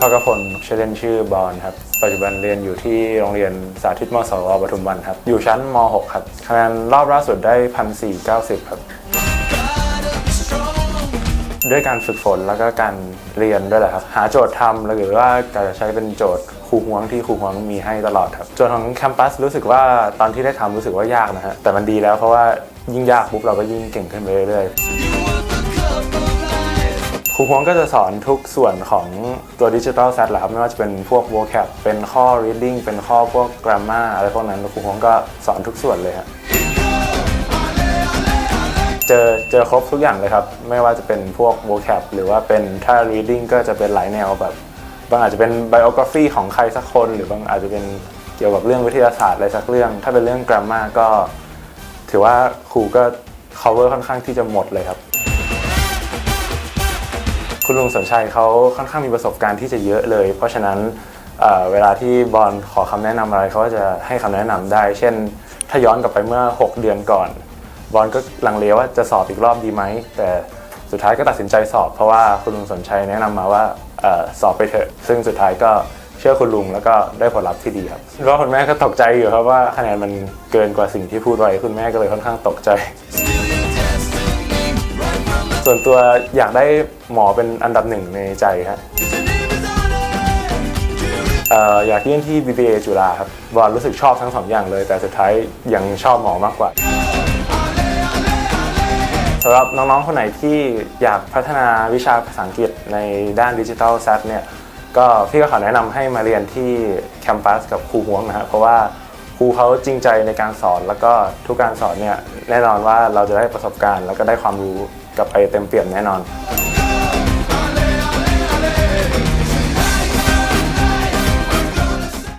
พกพลชื่อเล่นชื่อบอลครับ ปัจจุบันเรียนอยู่ที่โรงเรียนสาธิตมศวปทุมวันครับ อยู่ชั้นม .6 ครับ คะแนนรอบล่าสุดได้ 1,490 ครับ ด้วยการฝึกฝนแล้วก็การเรียนด้วยแหละครับ หาโจทย์ทำหรือว่าการจะใช้เป็นโจทย์ครูฮวงที่ครูฮวงมีให้ตลอดครับโจทย์ของแคมปัสรู้สึกว่าตอนที่ได้ทำรู้สึกว่ายากนะฮะแต่มันดีแล้วเพราะว่ายิ่งยากปุ๊บเราก็ยิ่งเก่งขึ้นไปเรื่อยๆ รูฮวงก็จะสอนทุกส่วนของตัวดิจิทัลแซดแหละครับไม่ว่าจะเป็นพวก vocab เป็นข้อ reading เป็นข้อพวก grammar อะไรพวกนั้นครูฮวงก็สอนทุกส่วนเลยครับเจอเจอครบทุกอย่างเลยครับ ไม่ว่าจะเป็นพวก vocab หรือว่าเป็นถ้า reading ก็จะเป็นหลายแนวแบบบางอาจจะเป็น biography ของใครสักคน หรือบางอาจจะเป็นเกี่ยวกับเรื่องวิทยาศาสตร์อะไรสักเรื่อง ถ้าเป็นเรื่อง grammar ก็ ถือว่าครูก็ cover ค่อนข้างที่จะหมดเลยครับ คุณลุงสนชัยเขาค่อนข้างมีประสบการณ์ที่จะเยอะเลย เพราะฉะนั้นเอ่อเวลาที่บอลขอคำแนะนำอะไรเขาก็จะให้คำแนะนำได้ เช่น ถ้าย้อนกลับไปเมื่อ 6 เดือนก่อน บอลก็ลังเลว่าจะสอบอีกรอบดีไหม แต่สุดท้ายก็ตัดสินใจสอบ เพราะว่าคุณลุงสนชัยแนะนำมาว่าเออสอบไปเถอะ ซึ่งสุดท้ายก็เชื่อคุณลุงแล้วก็ได้ผลลัพธ์ที่ดีครับก็คุณแม่ก็ตกใจอยู่ครับว่าคะแนนมันเกินกว่าสิ่งที่พูดไว้คุณแม่ก็เลยค่อนข้างตกใจ ส่วนตัวอยากได้หมอเป็นอันดับหนึ่งในใจครับอยากเรียนที่ BBA จุฬาครับบอลรู้สึกชอบทั้งสองอย่างเลย แต่สุดท้ายยังชอบหมอมากกว่าสำหรับน้องๆ คนไหนที่อยากพัฒนาวิชาภาษาอังกฤษในด้านดิจิทัลแซดเนี่ยก็พี่ก็ขอแนะนำให้มาเรียนที่แคมปัสกับครูฮวงนะครับเพราะว่า ครูเขาจริงใจในการสอนแล้วก็ทุกการสอนเนี่ยแน่นอนว่าเราจะได้ประสบการณ์ แล้วก็ได้ความรู้กลับไปเต็มเปี่ยมแน่นอน